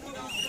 Come on, come on.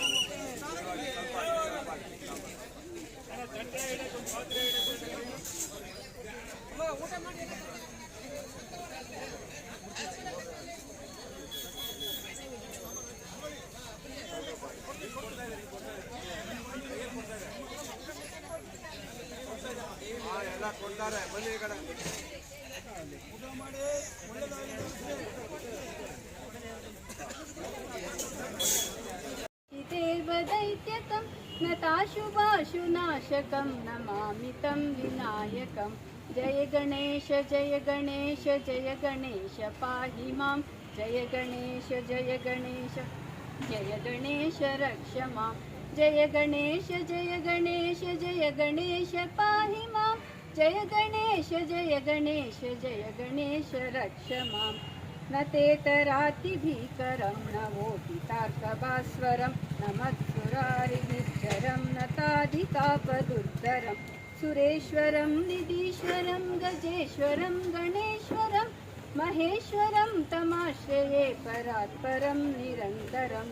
Namami तं विनायकं जय गणेश जय गणेश जय गणेश पाहि माँ जय गणेश जय गणेश जय गणेश रक्ष माँ जय गणेश जय गणेश जय गणेश पाहि माँ जय गणेश जय गणेश जय गणेश रक्ष माम् न तेतरातिभीकरं न वोपितार्कभास्वरं न मत्सुरारिनिश्चरं न ताधिकापदुर्धरं सुरेश्वरं, निधीश्वरं, गजेश्वरं, गणेश्वरं, महेश्वरं, तमाश्रये परात्परं निरन्तरम्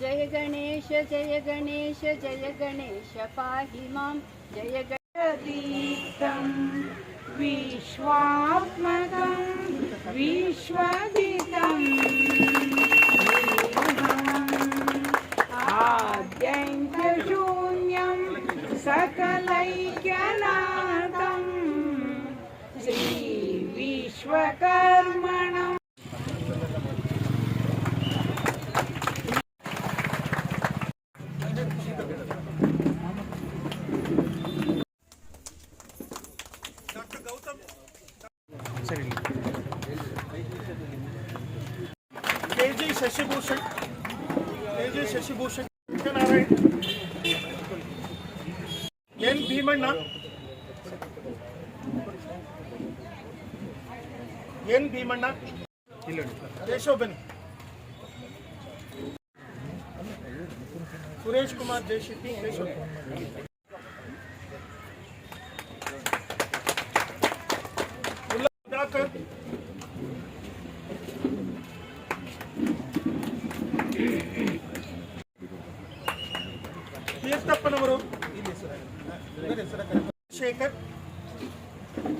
जय गणेश जय गणेश जय गणेश, पाहि माँ। जय गणेश दीप्तं विश्वात्मकं विश्वदितं ಸುರೇಶ್ ಕುಮಾರ್ ಜಯಶೆಟ್ಟಿ ಕೇಶವ್ ಮುಲ್ಲಾ ಸುಧಾಕರ್ ತೀರ್ಥಪ್ಪನವರು ಶೇಖರ್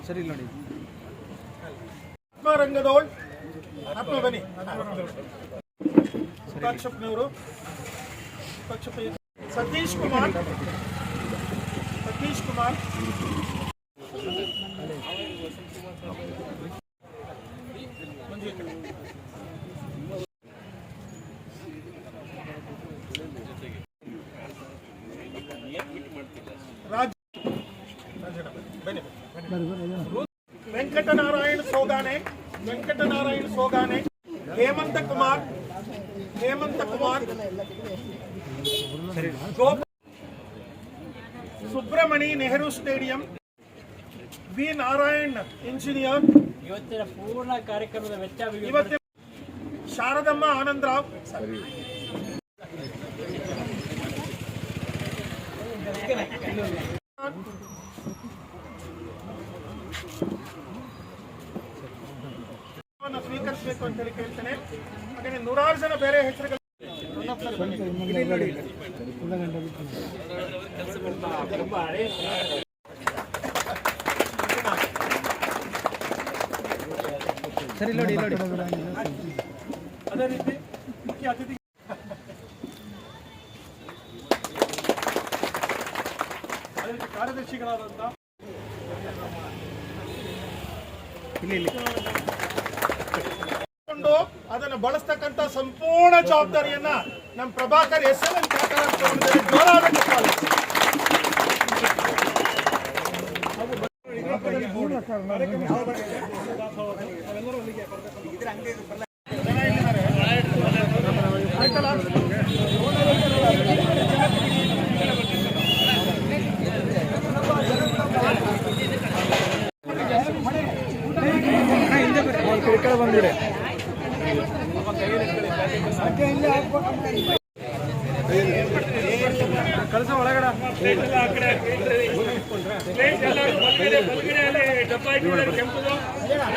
ಸರಿ ನೋಡಿ ಆತ್ಮರಂಗದೋಳ್ ಆತ್ಮ ಬನ್ನಿ ವಿಪಕ್ಷಪ್ಪನವರು ವಿಪಕ್ಷಪ್ಪ ಸತೀಶ್ ಕುಮಾರ್ ಸತೀಶ್ ಕುಮಾರ್ ಮಂಜು ಈ ಕಡೆ. ರಾಜ್ ರಾಜಣ್ಣ, ಬನ್ನಿ ಬನ್ನಿ Venkatanarayana Sogane Venkatanarayana Sogane Hemantha Kumar Hemanth Kumar Gopa Subramani Nehru stadium. V. Narayan engineer. ಇವತ್ತಿನ ಪೂರ್ಣ ಕಾರ್ಯಕ್ರಮದ ವೆಚ್ಚ ಇವತ್ತಿನ ಶಾರದಮ್ಮ ಆನಂದರಾವ್. ಸ್ವೀಕರಿಸಬೇಕು ಅಂತ ಹೇಳಿ ಕೇಳ್ತೇನೆ. ಹಾಗೆ ನೂರಾರು ಜನ ಬೇರೆ ಹೆಸರುಗಳು ಇಲ್ಲಿ ನೋಡಿ. ತುಂಬಾ ಹಳೆ ಸರಿ ನೋಡಿ ಅದೇ ರೀತಿ ಮುಖ್ಯ ಅತಿಥಿ ಅದೇ ರೀತಿ ಅದನ್ನು ಬಳಸ್ತಕ್ಕಂಥ ಸಂಪೂರ್ಣ ಜವಾಬ್ದಾರಿಯನ್ನ ನಮ್ಮ ಪ್ರಭಾಕರ್ ಎಸ್ ಎಲ್ ಎನ್ ಜೋರಾದ ಚಪ್ಪಾಳೆ.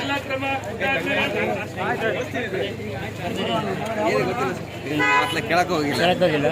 ಎಲ್ಲ ಕ್ರಮ ಕೆಳಕ್ಕೆ ಹೋಗಿಲ್ಲ.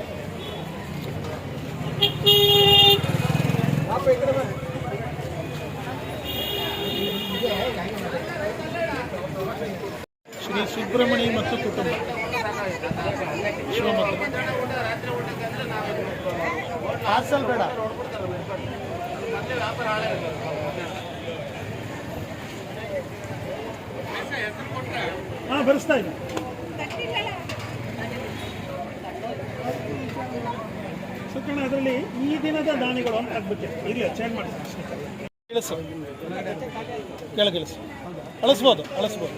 ಶ್ರೀ ಸುಬ್ರಹ್ಮಣಿ ಮತ್ತು ಕುಟುಂಬ ಶಿವಮೊಗ್ಗ ಪಾರ್ಸಲ್ ಬೇಡ ಹಾ ಬರೆಸ್ತಾ ಇದ್ದೀನಿ ಸುಕಣ ಅದರಲ್ಲಿ ಈ ದಿನದ ದಾನಿಗಳು ಅಂತ ಆಗ್ಬಿಟ್ಟಿದೆ ಇರಲಿ ಚೇಂಜ್ ಮಾಡಿ ಇಳಿಸು ಕೆಳಗಿಳಿಸು ಅಳಿಸ್ಬೋದು ಅಳಿಸ್ಬೋದು.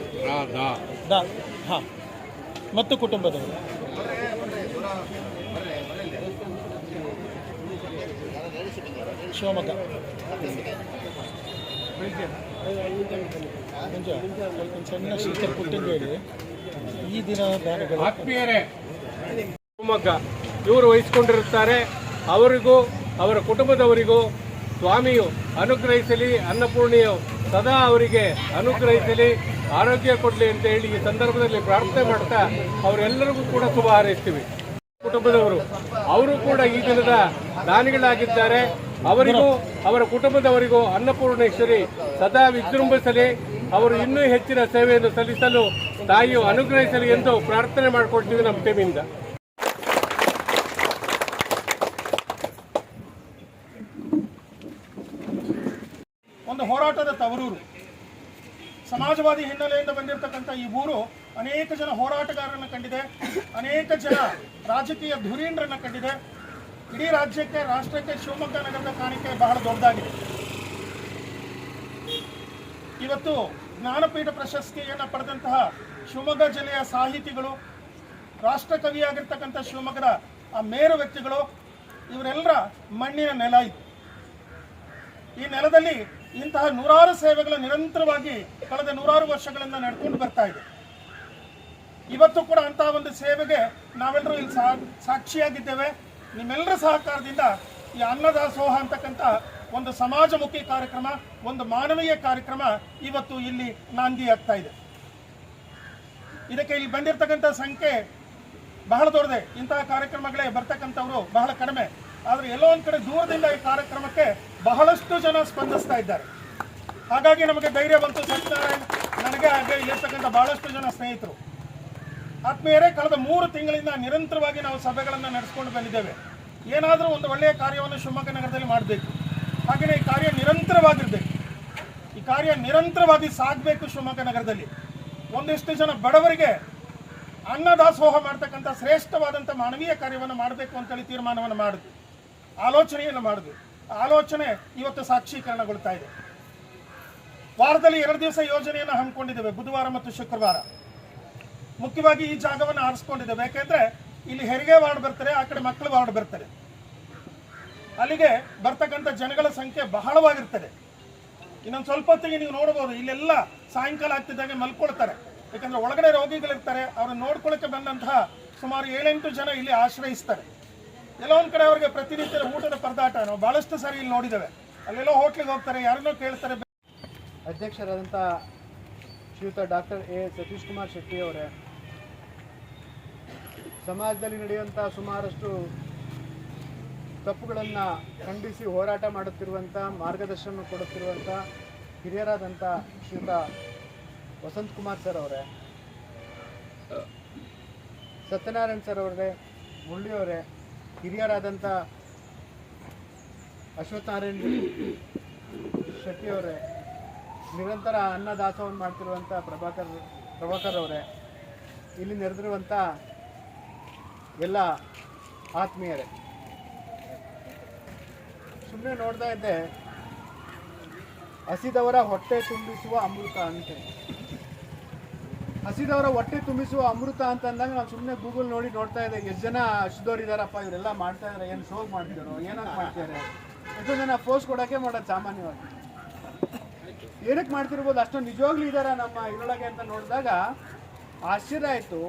ದಾ, ಹಾಂ. ಮತ್ತು ಕುಟುಂಬದವರು. ಶಿವಮೊಗ್ಗ. ಸಣ್ಣ ಶೀತ ಪುಟ್ಟಿಂದ ಹೇಳಿ. ಈ ದಿನ ಶಿವಮೊಗ್ಗ ಇವರು ವಹಿಸಿಕೊಂಡಿರುತ್ತಾರೆ. ಅವರಿಗೂ, ಅವರ ಕುಟುಂಬದವರಿಗೂ ಸ್ವಾಮಿಯು ಅನುಗ್ರಹಿಸಲಿ, ಅನ್ನಪೂರ್ಣೆಯು ಸದಾ ಅವರಿಗೆ ಅನುಗ್ರಹಿಸಲಿ, ಆರೋಗ್ಯ ಕೊಡಲಿ ಅಂತ ಹೇಳಿ ಈ ಸಂದರ್ಭದಲ್ಲಿ ಪ್ರಾರ್ಥನೆ ಮಾಡ್ತಾ ಅವರೆಲ್ಲರಿಗೂ ಕೂಡ ಶುಭ ಹಾರೈಸ್ತೀವಿ. ಕುಟುಂಬದವರು, ಅವರು ಕೂಡ ಈ ದಿನದ ದಾನಿಗಳಾಗಿದ್ದಾರೆ. ಅವರಿಗೂ, ಅವರ ಕುಟುಂಬದವರಿಗೂ ಅನ್ನಪೂರ್ಣೇಶ್ವರಿ ಸದಾ ವಿಜೃಂಭಿಸಲಿ. ಅವರು ಇನ್ನೂ ಹೆಚ್ಚಿನ ಸೇವೆಯನ್ನು ಸಲ್ಲಿಸಲು ತಾಯಿಯು ಅನುಗ್ರಹಿಸಲಿ ಎಂದು ಪ್ರಾರ್ಥನೆ ಮಾಡಿಕೊಳ್ತೀವಿ ನಮ್ಮ ಟೀಮಿಂದ ಒಂದು ಹೋರಾಟದ ತವರೂರು. ಸಮಾಜವಾದಿ ಹಿನ್ನೆಲೆಯಿಂದ ಬಂದಿರತಕ್ಕಂಥ ಈ ಊರು ಅನೇಕ ಜನ ಹೋರಾಟಗಾರರನ್ನು ಕಂಡಿದೆ, ಅನೇಕ ಜನ ರಾಜಕೀಯ ಧುರೀಣರನ್ನು ಕಂಡಿದೆ. ಇಡೀ ರಾಜ್ಯಕ್ಕೆ, ರಾಷ್ಟ್ರಕ್ಕೆ ಶಿವಮೊಗ್ಗ ನಗರದ ಕಾಣಿಕೆ ಬಹಳ ದೊಡ್ಡದಾಗಿದೆ. ಇವತ್ತು ಜ್ಞಾನಪೀಠ ಪ್ರಶಸ್ತಿಯನ್ನು ಪಡೆದಂತಹ ಶಿವಮೊಗ್ಗ ಜಿಲ್ಲೆಯ ಸಾಹಿತಿಗಳು ರಾಷ್ಟ್ರಕವಿಯಾಗಿರ್ತಕ್ಕಂಥ ಶಿವಮೊಗ್ಗದ ಆ ಮೇರು ವ್ಯಕ್ತಿಗಳು, ಇವರೆಲ್ಲರ ಮಣ್ಣಿನ ನೆಲ ಇದು. ಈ ನೆಲದಲ್ಲಿ ಇಂತಹ ನೂರಾರು ಸೇವೆಗಳು ನಿರಂತರವಾಗಿ ಕಳೆದ ನೂರಾರು ವರ್ಷಗಳಿಂದ ನಡ್ಕೊಂಡು ಬರ್ತಾ ಇದೆ. ಇವತ್ತು ಕೂಡ ಅಂತಹ ಒಂದು ಸೇವೆಗೆ ನಾವೆಲ್ಲರೂ ಇಲ್ಲಿ ಸಾಕ್ಷಿಯಾಗಿದ್ದೇವೆ. ನಿಮ್ಮೆಲ್ಲರ ಸಹಕಾರದಿಂದ ಈ ಅನ್ನದಾಸೋಹ ಅಂತಕ್ಕಂಥ ಒಂದು ಸಮಾಜಮುಖಿ ಕಾರ್ಯಕ್ರಮ, ಒಂದು ಮಾನವೀಯ ಕಾರ್ಯಕ್ರಮ ಇವತ್ತು ಇಲ್ಲಿ ನಾಂದಿ ಆಗ್ತಾ ಇದೆ. ಇದಕ್ಕೆ ಇಲ್ಲಿ ಬಂದಿರತಕ್ಕಂಥ ಸಂಖ್ಯೆ ಬಹಳ ದೊಡ್ಡದೆ. ಇಂತಹ ಕಾರ್ಯಕ್ರಮಗಳೇ ಬರ್ತಕ್ಕಂಥವ್ರು ಬಹಳ ಕಡಿಮೆ. ಆದರೆ ಎಲ್ಲೋ ಒಂದು ಕಡೆ ದೂರದಿಂದ ಈ ಕಾರ್ಯಕ್ರಮಕ್ಕೆ ಬಹಳಷ್ಟು ಜನ ಸ್ಪಂದಿಸ್ತಾ ಇದ್ದಾರೆ. ಹಾಗಾಗಿ ನಮಗೆ ಧೈರ್ಯ ಬಂತು. ಸತ್ಯನಾರಾಯಣ್ ನನಗೆ ಹಾಗೆ ಇರ್ತಕ್ಕಂಥ ಬಹಳಷ್ಟು ಜನ ಸ್ನೇಹಿತರು. ಆತ್ಮೀಯರೇ, ಕಳೆದ ಮೂರು ತಿಂಗಳಿಂದ ನಿರಂತರವಾಗಿ ನಾವು ಸಭೆಗಳನ್ನು ನಡೆಸ್ಕೊಂಡು ಬಂದಿದ್ದೇವೆ. ಏನಾದರೂ ಒಂದು ಒಳ್ಳೆಯ ಕಾರ್ಯವನ್ನು ಶಿವಮೊಗ್ಗ ನಗರದಲ್ಲಿ ಮಾಡಬೇಕು. ಹಾಗೆಯೇ ಈ ಕಾರ್ಯ ನಿರಂತರವಾಗಿರಬೇಕು. ಈ ಕಾರ್ಯ ನಿರಂತರವಾಗಿ ಸಾಗಬೇಕು ಶಿವಮೊಗ್ಗ ನಗರದಲ್ಲಿ ಒಂದಿಷ್ಟು ಜನ ಬಡವರಿಗೆ ಅನ್ನದಾಸೋಹ ಮಾಡ್ತಕ್ಕಂಥ ಶ್ರೇಷ್ಠವಾದಂಥ ಮಾನವೀಯ ಕಾರ್ಯವನ್ನು ಮಾಡಬೇಕು ಅಂತೇಳಿ ತೀರ್ಮಾನವನ್ನು ಮಾಡಿದ್ವಿ. ಆಲೋಚನೆಯನ್ನು ಮಾಡಿದ್ವಿ. ಆಲೋಚನೆ ಇವತ್ತು ಸಾಕ್ಷೀಕರಣಗೊಳ್ತಾ ಇದೆ. ವಾರದಲ್ಲಿ ಎರಡು ದಿವಸ ಯೋಜನೆಯನ್ನು ಹಮ್ಮಿಕೊಂಡಿದ್ದೇವೆ, ಬುಧವಾರ ಮತ್ತು ಶುಕ್ರವಾರ. ಮುಖ್ಯವಾಗಿ ಈ ಜಾಗವನ್ನು ಆರಿಸ್ಕೊಂಡಿದ್ದೇವೆ. ಯಾಕೆಂದ್ರೆ ಇಲ್ಲಿ ಹೆರಿಗೆ ವಾರ್ಡ್ ಬರ್ತಾರೆ, ಆ ಕಡೆ ಮಕ್ಕಳು ವಾರ್ಡ್ ಬರ್ತಾರೆ. ಅಲ್ಲಿಗೆ ಬರ್ತಕ್ಕಂಥ ಜನಗಳ ಸಂಖ್ಯೆ ಬಹಳವಾಗಿರ್ತದೆ. ಇನ್ನೊಂದು ಸ್ವಲ್ಪ ಹೊತ್ತಿಗೆ ನೀವು ನೋಡಬಹುದು, ಇಲ್ಲೆಲ್ಲ ಸಾಯಂಕಾಲ ಆಗ್ತಿದ್ದಾಗೆ ಮಲ್ಕೊಳ್ತಾರೆ. ಯಾಕಂದ್ರೆ ಒಳಗಡೆ ರೋಗಿಗಳಿರ್ತಾರೆ, ಅವ್ರನ್ನ ನೋಡ್ಕೊಳಕ್ಕೆ ಬಂದಂತಹ ಸುಮಾರು ಏಳೆಂಟು ಜನ ಇಲ್ಲಿ ಆಶ್ರಯಿಸ್ತಾರೆ. ಒಂದ್ ಕಡೆ ಅವ್ರಿಗೆ ಪ್ರತಿನಿತ್ಯ ಊಟದ ಪರದಾಟ ನಾವು ಬಹಳಷ್ಟು ಸಾರಿ ಇಲ್ಲಿ ನೋಡಿದ್ದೇವೆ. ಅಲ್ಲೆಲ್ಲೋ ಹೋಟ್ಲಿಗೆ ಹೋಗ್ತಾರೆ, ಯಾರನ್ನೋ ಕೇಳ್ತಾರೆ. ಅಧ್ಯಕ್ಷರಾದಂಥ ಶ್ರೀಯುತ ಡಾಕ್ಟರ್ ಎ ಸತೀಶ್ ಕುಮಾರ್ ಶೆಟ್ಟಿ ಅವರೇ, ಸಮಾಜದಲ್ಲಿ ನಡೆಯುವಂಥ ಸುಮಾರಷ್ಟು ತಪ್ಪುಗಳನ್ನು ಖಂಡಿಸಿ ಹೋರಾಟ ಮಾಡುತ್ತಿರುವಂಥ ಮಾರ್ಗದರ್ಶನ ಕೊಡುತ್ತಿರುವಂಥ ಹಿರಿಯರಾದಂಥ ಶ್ರೀಯುತ ವಸಂತ್ ಕುಮಾರ್ ಸರ್ ಅವರೇ, ಸತ್ಯನಾರಾಯಣ್ ಸರ್ ಅವರೇ, ಮುರಳಿ ಅವರೇ ಹಿರಿಯರಾದಂಥ ಅಶ್ವತ್ಥನಾರಾಯಣ ಶೆಟ್ಟಿಯವರೇ, ನಿರಂತರ ಅನ್ನ ದಾಸೋಹವನ್ನು ಮಾಡ್ತಿರುವಂಥ ಪ್ರಭಾಕರ್ ಪ್ರಭಾಕರ್ ಅವರೇ, ಇಲ್ಲಿ ನೆರೆದಿರುವಂಥ ಎಲ್ಲ ಆತ್ಮೀಯರೇ. ಸುಮ್ಮನೆ ನೋಡ್ತಾ ಇದ್ದೆ, ಹಸಿದವರ ಹೊಟ್ಟೆ ತುಂಬಿಸುವ ಅಮೃತ ಅಂತ. ಹಸಿದವರ ಹೊಟ್ಟೆ ತುಂಬಿಸುವ ಅಮೃತ ಅಂತ ಅಂದಾಗ ನಾವು ಸುಮ್ಮನೆ ಗೂಗಲ್ ನೋಡಿ ನೋಡ್ತಾ ಇದ್ದೆ, ಎಷ್ಟು ಜನ ಹಸಿದವ್ರು ಇದಾರಪ್ಪ, ಇವರೆಲ್ಲ ಮಾಡ್ತಾ ಇದಾರೆ, ಏನು ಶೋಗ್ ಮಾಡ್ತಿದಾರೋ ಏನಕ್ಕೆ ಮಾಡ್ತಿದ್ದಾರೆ ಎಷ್ಟೋ ಜನ ಪೋಸ್ಟ್ ಕೊಡೋಕ್ಕೆ ಮಾಡೋದು ಸಾಮಾನ್ಯವಾಗಿ. ಏನಕ್ಕೆ ಮಾಡ್ತಿರ್ಬೋದು, ಅಷ್ಟೊಂದು ನಿಜವಾಗ್ಲೂ ಇದಾರ ನಮ್ಮ ಇದರೊಳಗೆ ಅಂತ ನೋಡಿದಾಗ ಆಶ್ಚರ್ಯ ಆಯಿತು.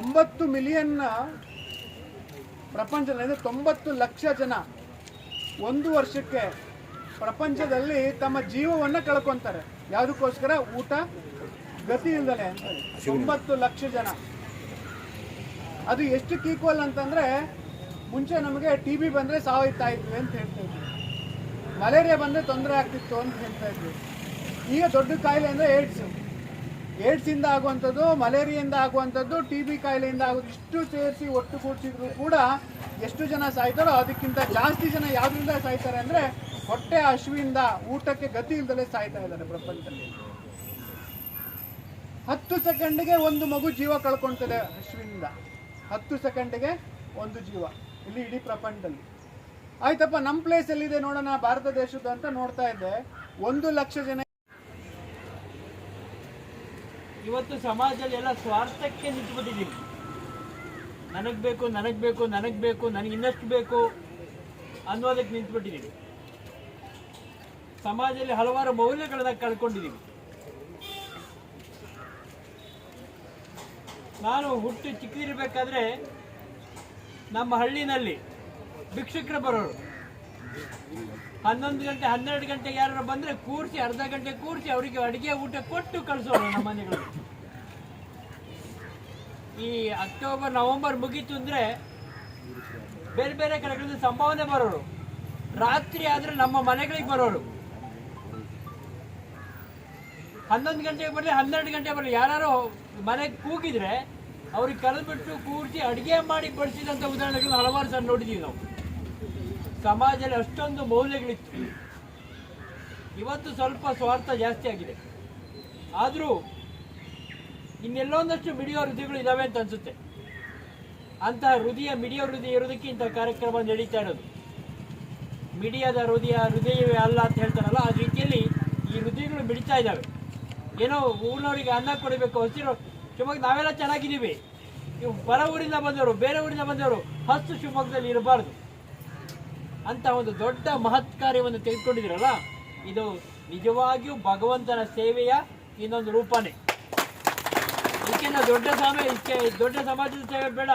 ಒಂಬತ್ತು ಮಿಲಿಯನ್ ಪ್ರಪಂಚದಲ್ಲಿ ತೊಂಬತ್ತು ಲಕ್ಷ ಜನ ಒಂದು ವರ್ಷಕ್ಕೆ ಪ್ರಪಂಚದಲ್ಲಿ ತಮ್ಮ ಜೀವವನ್ನು ಕಳ್ಕೊತಾರೆ. ಯಾವುದಕ್ಕೋಸ್ಕರ? ಊಟ ಗತಿ ಒಂಬತ್ತು ಲಕ್ಷ ಜನ. ಅದು ಎಷ್ಟು ಕೀಕ್ವಲ್ ಅಂತಂದ್ರೆ ಮುಂಚೆ ನಮಗೆ ಟಿ ಬಿ ಬಂದರೆ ಸಾವೈತಾ ಇದ್ವಿ ಅಂತ ಹೇಳ್ತಾ ಇದ್ವಿ. ಮಲೇರಿಯಾ ಬಂದರೆ ತೊಂದರೆ ಆಗ್ತಿತ್ತು ಅಂತ ಹೇಳ್ತಾ ಇದ್ವಿ. ಈಗ ದೊಡ್ಡ ಕಾಯಿಲೆ ಅಂದರೆ ಏಡ್ಸ್ ಏಡ್ಸಿಂದ ಆಗುವಂಥದ್ದು ಮಲೇರಿಯಿಂದ ಆಗುವಂಥದ್ದು ಟಿ ಬಿ ಕಾಯಿಲೆಯಿಂದ ಆಗೋದು ಇಷ್ಟು ಸೇರಿಸಿ ಒಟ್ಟು ಕೂಡಿಸಿದ್ರು ಕೂಡ ಎಷ್ಟು ಜನ ಸಾಯ್ತಾರೋ ಅದಕ್ಕಿಂತ ಜಾಸ್ತಿ ಜನ ಯಾವ್ದ್ರಿಂದ ಸಾಯ್ತಾರೆ ಅಂದರೆ ಹೊಟ್ಟೆ ಹಸುವಿಂದ ಊಟಕ್ಕೆ ಗತಿ ಇಲ್ದಲೇ ಸಾಯ್ತಾ ಇದ್ದಾರೆ ಪ್ರಪಂಚದಲ್ಲಿ. ಹತ್ತು ಸೆಕೆಂಡ್ಗೆ ಒಂದು ಮಗು ಜೀವ ಕಳ್ಕೊಳ್ತದೆ ಹಸುವಿನಿಂದ ಹತ್ತು ಸೆಕೆಂಡ್ಗೆ ಒಂದು ಜೀವ, ಇಲ್ಲಿ ಇಡೀ ಪ್ರಪಂಚದಲ್ಲಿ. ಆಯ್ತಪ್ಪ ನಮ್ಮ ಪ್ಲೇಸ್ ಎಲ್ಲಿದೆ ನೋಡೋಣ, ಭಾರತ ದೇಶದ ಅಂತ ನೋಡ್ತಾ ಇದ್ದೆ. ಒಂದು ಲಕ್ಷ ಜನ ಇವತ್ತು ಸಮಾಜದಲ್ಲಿ ಎಲ್ಲ ಸ್ವಾರ್ಥಕ್ಕೆ ನಿಂತುಬಿಟ್ಟಿದ್ದೀವಿ ನನಗೆ ಬೇಕು ನನಗೆ ಬೇಕು ನನಗೆ ಬೇಕು, ನನಗೆ ಇನ್ನಷ್ಟು ಬೇಕು ಅನ್ನೋದಕ್ಕೆ ನಿಂತುಬಿಟ್ಟಿದ್ದೀವಿ ಸಮಾಜದಲ್ಲಿ ಹಲವಾರು ಮೌಲ್ಯಗಳನ್ನ ಕಳ್ಕೊಂಡಿದ್ದೀವಿ ನಾನು ಹುಟ್ಟು ಚಿಕ್ಕಿರಬೇಕಾದ್ರೆ ನಮ್ಮ ಹಳ್ಳಿನಲ್ಲಿ ಭಿಕ್ಷುಕರು ಬರೋರು. ಹನ್ನೊಂದು ಗಂಟೆ, ಹನ್ನೆರಡು ಗಂಟೆಗೆ ಯಾರು ಬಂದರೆ ಕೂರಿಸಿ, ಅರ್ಧ ಗಂಟೆ ಕೂರಿಸಿ ಅವರಿಗೆ ಅಡುಗೆ ಊಟ ಕೊಟ್ಟು ಕಳಿಸೋರು ನಮ್ಮ ಮನೆಗಳು. ಈ ಅಕ್ಟೋಬರ್, ನವೆಂಬರ್ ಮುಗೀತು ಅಂದರೆ ಬೇರೆ ಬೇರೆ ಕಡೆಗಳಿಂದ ಸಂಭಾವನೆ ಬರೋರು. ರಾತ್ರಿ ಆದರೆ ನಮ್ಮ ಮನೆಗಳಿಗೆ ಬರೋರು. ಹನ್ನೊಂದು ಗಂಟೆಗೆ ಬರಲಿ, ಹನ್ನೆರಡು ಗಂಟೆಗೆ ಬರಲಿ ಯಾರು ಮನೆಗೆ ಕೂಗಿದ್ರೆ ಅವ್ರಿಗೆ ಕರೆದ್ಬಿಟ್ಟು ಕೂರಿಸಿ ಅಡುಗೆ ಮಾಡಿ ಬಡಿಸಿದಂಥ ಉದಾಹರಣೆಗಳು ಹಲವಾರು ಸಲ ನೋಡಿದ್ದೀವಿ ನಾವು. ಸಮಾಜದಲ್ಲಿ ಅಷ್ಟೊಂದು ಮೌಲ್ಯಗಳಿತ್ತು. ಇವತ್ತು ಸ್ವಲ್ಪ ಸ್ವಾರ್ಥ ಜಾಸ್ತಿ ಆಗಿದೆ. ಆದರೂ ಇನ್ನೆಲ್ಲೊಂದಷ್ಟು ಮಿಡಿಯೋ ಹೃದಯಗಳು ಇದ್ದಾವೆ ಅಂತ ಅನಿಸುತ್ತೆ. ಅಂತಹ ಹೃದಯ ಮಿಡಿಯೋ ಹೃದಯ ಇರೋದಕ್ಕೆ ಇಂಥ ಕಾರ್ಯಕ್ರಮ ನಡೀತಾ ಇರೋದು. ಮಿಡಿಯಾದ ಹೃದಯ ಹೃದಯವೇ ಅಲ್ಲ ಅಂತ ಹೇಳ್ತಾರಲ್ಲ, ಆ ರೀತಿಯಲ್ಲಿ ಈ ಹೃದಯಗಳು ಮಿಡಿತಾ ಇದ್ದಾವೆ ಏನೋ ಊರಿನವರಿಗೆ ಅನ್ನ ಕೊಡಬೇಕು, ಹಸಿರು ಶಿವಮೊಗ್ಗ ನಾವೆಲ್ಲ ಚೆನ್ನಾಗಿದ್ದೀವಿ. ಇವು ಹೊರ ಊರಿಂದ ಬಂದವರು, ಬೇರೆ ಊರಿಂದ ಬಂದವರು, ಹಸ್ತು ಶಿವಮೊಗ್ಗದಲ್ಲಿ ಇರಬಾರ್ದು. ಅಂತ ಒಂದು ದೊಡ್ಡ ಮಹತ್ ಕಾರ್ಯವನ್ನು ತೆಗೆದುಕೊಂಡಿದ್ದೀರಲ್ಲ, ಇದು ನಿಜವಾಗಿಯೂ ಭಗವಂತನ ಸೇವೆಯ ಇನ್ನೊಂದು ರೂಪನೇ. ಇದಕ್ಕಿಂತ ದೊಡ್ಡ ಸಮಯ ಇದಕ್ಕೆ ದೊಡ್ಡ ಸಮಾಜದ ಸೇವೆ ಬೇಡ.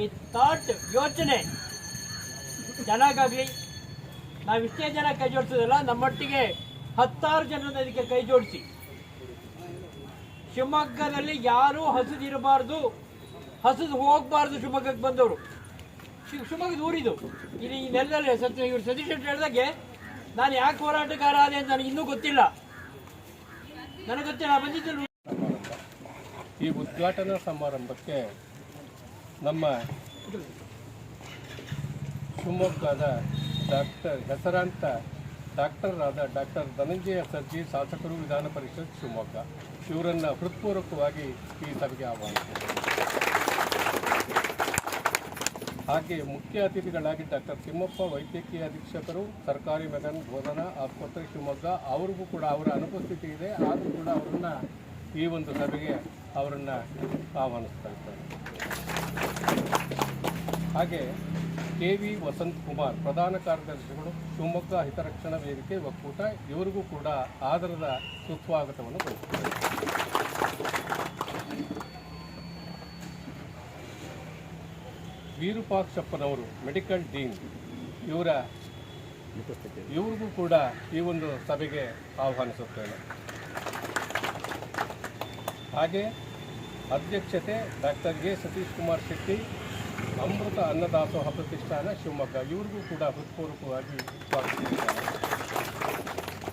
ಈ ಥಾಟ್ ಯೋಚನೆ. ನಾವು ಇಷ್ಟೇ ಜನ ಕೈ ಜೋಡಿಸೋದಲ್ಲ, ನಮ್ಮೊಟ್ಟಿಗೆ ಹತ್ತಾರು ಜನರನ್ನ ಇದಕ್ಕೆ ಕೈ ಜೋಡಿಸಿ. ಶಿವಮೊಗ್ಗದಲ್ಲಿ ಯಾರೂ ಹಸಿದಿರಬಾರ್ದು ಹಸಿದು ಹೋಗಬಾರ್ದು ಶಿವಮೊಗ್ಗಕ್ಕೆ ಬಂದವರು. ಶಿವಮೊಗ್ಗದ ಊರಿದು. ಇಲ್ಲಿ ಇನ್ನೆಲ್ಲ ಸತ್ಯ, ಇವರು ಸತೀಶ್ ಶೆಟ್ಟಿ ಹೇಳಿದಾಗೆ, ನಾನು ಯಾಕೆ ಹೋರಾಟಗಾರ ಆದೆ ಅಂತ ನನಗೆ ಇನ್ನೂ ಗೊತ್ತಿಲ್ಲ. ನನಗೆ ಗೊತ್ತಿಲ್ಲ, ನಾನು ಬಂದಿದ್ದು ಈ ಉದ್ಘಾಟನಾ ಸಮಾರಂಭಕ್ಕೆ ನಮ್ಮ ಶಿವಮೊಗ್ಗದ ಡಾಕ್ಟರ್, ಹೆಸರಾಂತ ಡಾಕ್ಟರ್ ಆದ ಡಾಕ್ಟರ್ ಧನಂಜಯ ಸರ್ಜಿ, ಶಾಸಕರು ವಿಧಾನ ಪರಿಷತ್ ಶಿವಮೊಗ್ಗ. ಇವರನ್ನು ಹೃತ್ಪೂರ್ವಕವಾಗಿ ಈ ಸಭೆಗೆ ಆಹ್ವಾನಿಸಿದೆ ಹಾಗೆ ಮುಖ್ಯ ಅತಿಥಿಗಳಾಗಿ ಡಾಕ್ಟರ್ ತಿಮ್ಮಪ್ಪ ವೈದ್ಯಕೀಯ ಅಧೀಕ್ಷಕರು, ಸರ್ಕಾರಿ ಮೆಗನ್ ಬೋಧನಾ ಆಸ್ಪತ್ರೆ ಶಿವಮೊಗ್ಗ, ಅವ್ರಿಗೂ ಕೂಡ ಅವರ ಅನುಪಸ್ಥಿತಿ ಇದೆ. ಆದರೂ ಕೂಡ ಅವರನ್ನು ಈ ಒಂದು ಸಭೆಗೆ ಅವರನ್ನು ಆಹ್ವಾನಿಸ್ತಾ ಇದ್ದಾರೆ. ಹಾಗೆ ಕೆ ವಿ ವಸಂತ್ ಕುಮಾರ್ ಪ್ರಧಾನ ಕಾರ್ಯದರ್ಶಿಗಳು, ಶಿವಮೊಗ್ಗ ಹಿತರಕ್ಷಣಾ ವೇದಿಕೆ ಒಕ್ಕೂಟ, ಇವರಿಗೂ ಕೂಡ ಆದರದ ಸುಸ್ವಾಗತವನ್ನು ಬಯಸುತ್ತೇವೆ ವೀರುಪಾಕ್ಷಪ್ಪನವರು ಮೆಡಿಕಲ್ ಡೀನ್, ಇವರ ಇವ್ರಿಗೂ ಕೂಡ ಈ ಒಂದು ಸಭೆಗೆ ಆಹ್ವಾನಿಸುತ್ತೇನೆ. ಹಾಗೆ ಅಧ್ಯಕ್ಷತೆ ಡಾಕ್ಟರ್ ಎ ಸತೀಶ್ ಕುಮಾರ್ ಶೆಟ್ಟಿ ಅಮೃತ ಅನ್ನದಾಸೋಹ ಪ್ರತಿಷ್ಠಾನ ಶಿವಮೊಗ್ಗ. ಇವ್ರಿಗೂ ಕೂಡ ಹೃತ್ಪೂರ್ವಕವಾಗಿ ಸ್ವಾಗತಿಸಿದ್ದಾರೆ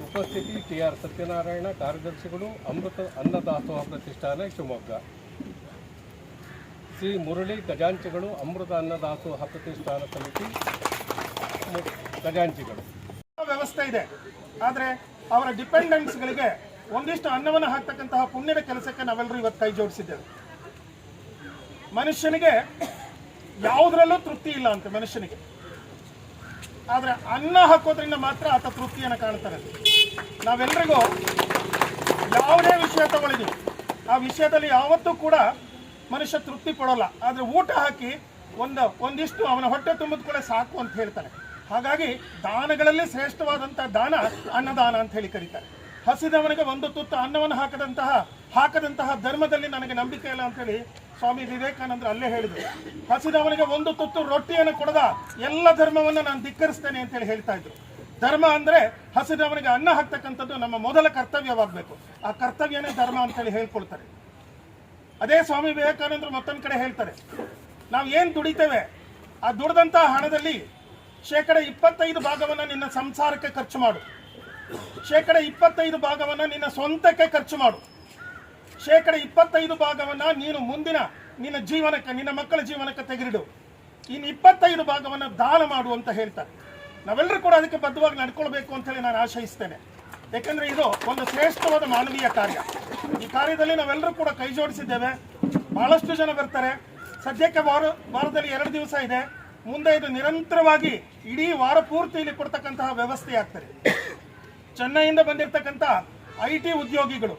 ಉಪಸ್ಥಿತಿ ಟಿ ಆರ್ ಸತ್ಯನಾರಾಯಣ, ಕಾರ್ಯದರ್ಶಿಗಳು, ಅಮೃತ ಅನ್ನದಾಸೋಹ ಪ್ರತಿಷ್ಠಾನ ಶಿವಮೊಗ್ಗ. ಶ್ರೀ ಮುರಳಿ ಖಜಾಂಚಿಗಳು ಅಮೃತ ಅನ್ನದಾಸೋಹ ಪ್ರತಿಷ್ಠಾನ ಸಮಿತಿ ಖಜಾಂಚಿಗಳು ವ್ಯವಸ್ಥೆ ಇದೆ. ಆದರೆ ಅವರ ಡಿಪೆಂಡೆಂಟ್ಸ್ಗಳಿಗೆ ಒಂದಿಷ್ಟು ಅನ್ನವನ್ನು ಹಾಕ್ತಕ್ಕಂತಹ ಪುಣ್ಯದ ಕೆಲಸಕ್ಕೆ ನಾವೆಲ್ಲರೂ ಇವತ್ತು ಕೈ ಜೋಡಿಸಿದ್ದೇವೆ. ಮನುಷ್ಯನಿಗೆ ಯಾವುದರಲ್ಲೂ ತೃಪ್ತಿ ಇಲ್ಲ ಅಂತ ಮನುಷ್ಯನಿಗೆ. ಆದರೆ ಅನ್ನ ಹಾಕೋದ್ರಿಂದ ಮಾತ್ರ ಆತ ತೃಪ್ತಿಯನ್ನು ಕಾಣ್ತಾನೆ ನಾವೆಲ್ಲರಿಗೂ ಯಾವುದೇ ವಿಷಯ ತಗೊಳ್ಳಿದೀವಿ ಆ ವಿಷಯದಲ್ಲಿ ಯಾವತ್ತೂ ಕೂಡ ಮನುಷ್ಯ ತೃಪ್ತಿ ಪಡೋಲ್ಲ. ಆದರೆ ಊಟ ಹಾಕಿ ಒಂದು, ಒಂದಿಷ್ಟು ಅವನ ಹೊಟ್ಟೆ ತುಂಬಿದ ಕೂಡ ಸಾಕು ಅಂತ ಹೇಳ್ತಾರೆ. ಹಾಗಾಗಿ ದಾನಗಳಲ್ಲಿ ಶ್ರೇಷ್ಠವಾದಂಥ ದಾನ ಅನ್ನದಾನ ಅಂತ ಹೇಳಿ ಕರೀತಾರೆ. ಹಸಿದವನಿಗೆ ಒಂದು ತುತ್ತು ಅನ್ನವನ್ನು ಹಾಕದಂತಹ ಹಾಕದಂತಹ ಧರ್ಮದಲ್ಲಿ ನನಗೆ ನಂಬಿಕೆ ಇಲ್ಲ ಅಂತ ಹೇಳಿ ಸ್ವಾಮಿ ವಿವೇಕಾನಂದರು ಅಲ್ಲೇ ಹೇಳಿದರು. ಹಸಿದವನಿಗೆ ಒಂದು ತುತ್ತು ರೊಟ್ಟಿಯನ್ನು ಕೊಡದ ಎಲ್ಲ ಧರ್ಮವನ್ನು ನಾನು ಧಿಕ್ಕರಿಸ್ತೇನೆ ಅಂತ ಹೇಳಿ ಹೇಳ್ತಾ ಇದ್ರು. ಧರ್ಮ ಅಂದ್ರೆ ಹಸಿದವನಿಗೆ ಅನ್ನ ಹಾಕ್ತಕ್ಕಂಥದ್ದು ನಮ್ಮ ಮೊದಲ ಕರ್ತವ್ಯವಾಗಬೇಕು. ಆ ಕರ್ತವ್ಯನೇ ಧರ್ಮ ಅಂತ ಹೇಳಿ ಹೇಳ್ಕೊಳ್ತಾರೆ. ಅದೇ ಸ್ವಾಮಿ ವಿವೇಕಾನಂದರು ಮತ್ತೊಂದು ಕಡೆ ಹೇಳ್ತಾರೆ. ನಾವು ಏನು ದುಡಿತೇವೆ? ಆ ದುಡ್ದಂತಹ ಹಣದಲ್ಲಿ ಶೇಕಡ ಇಪ್ಪತ್ತೈದು ಭಾಗವನ್ನು ನಿನ್ನ ಸಂಸಾರಕ್ಕೆ ಖರ್ಚು ಮಾಡು. ಶೇಕಡ ಇಪ್ಪತ್ತೈದು ಭಾಗವನ್ನು ನಿನ್ನ ಸ್ವಂತಕ್ಕೆ ಖರ್ಚು ಮಾಡು. ಶೇಕಡ ಇಪ್ಪತ್ತೈದು ಭಾಗವನ್ನು ನೀನು ಮುಂದಿನ ನಿನ್ನ ಜೀವನಕ್ಕೆ, ನಿನ್ನ ಮಕ್ಕಳ ಜೀವನಕ್ಕೆ ತೆಗೆದಿಡು. ಇನ್ನು ಇಪ್ಪತ್ತೈದು ಭಾಗವನ್ನು ದಾನ ಮಾಡು ಅಂತ ಹೇಳ್ತಾರೆ. ನಾವೆಲ್ಲರೂ ಕೂಡ ಅದಕ್ಕೆ ಬದ್ಧವಾಗಿ ನಡ್ಕೊಳ್ಬೇಕು ಅಂತ ಹೇಳಿ ನಾನು ಆಶಯಿಸ್ತೇನೆ. ಯಾಕಂದ್ರೆ ಇದು ಒಂದು ಶ್ರೇಷ್ಠವಾದ ಮಾನವೀಯ ಕಾರ್ಯ. ಈ ಕಾರ್ಯದಲ್ಲಿ ನಾವೆಲ್ಲರೂ ಕೂಡ ಕೈ ಜೋಡಿಸಿದ್ದೇವೆ. ಬಹಳಷ್ಟು ಜನ ಬರ್ತಾರೆ. ಸದ್ಯಕ್ಕೆ ವಾರ, ವಾರದಲ್ಲಿ ಎರಡು ದಿವಸ ಇದೆ. ಮುಂದೆ ಇದು ನಿರಂತರವಾಗಿ ಇಡೀ ವಾರ ಪೂರ್ತಿ ಇಲ್ಲಿ ಕೊಡ್ತಕ್ಕಂತಹ ವ್ಯವಸ್ಥೆ ಆಗ್ತದೆ ಚೆನ್ನೈಯಿಂದ ಬಂದಿರತಕ್ಕಂಥ ಐ ಟಿ ಉದ್ಯೋಗಿಗಳು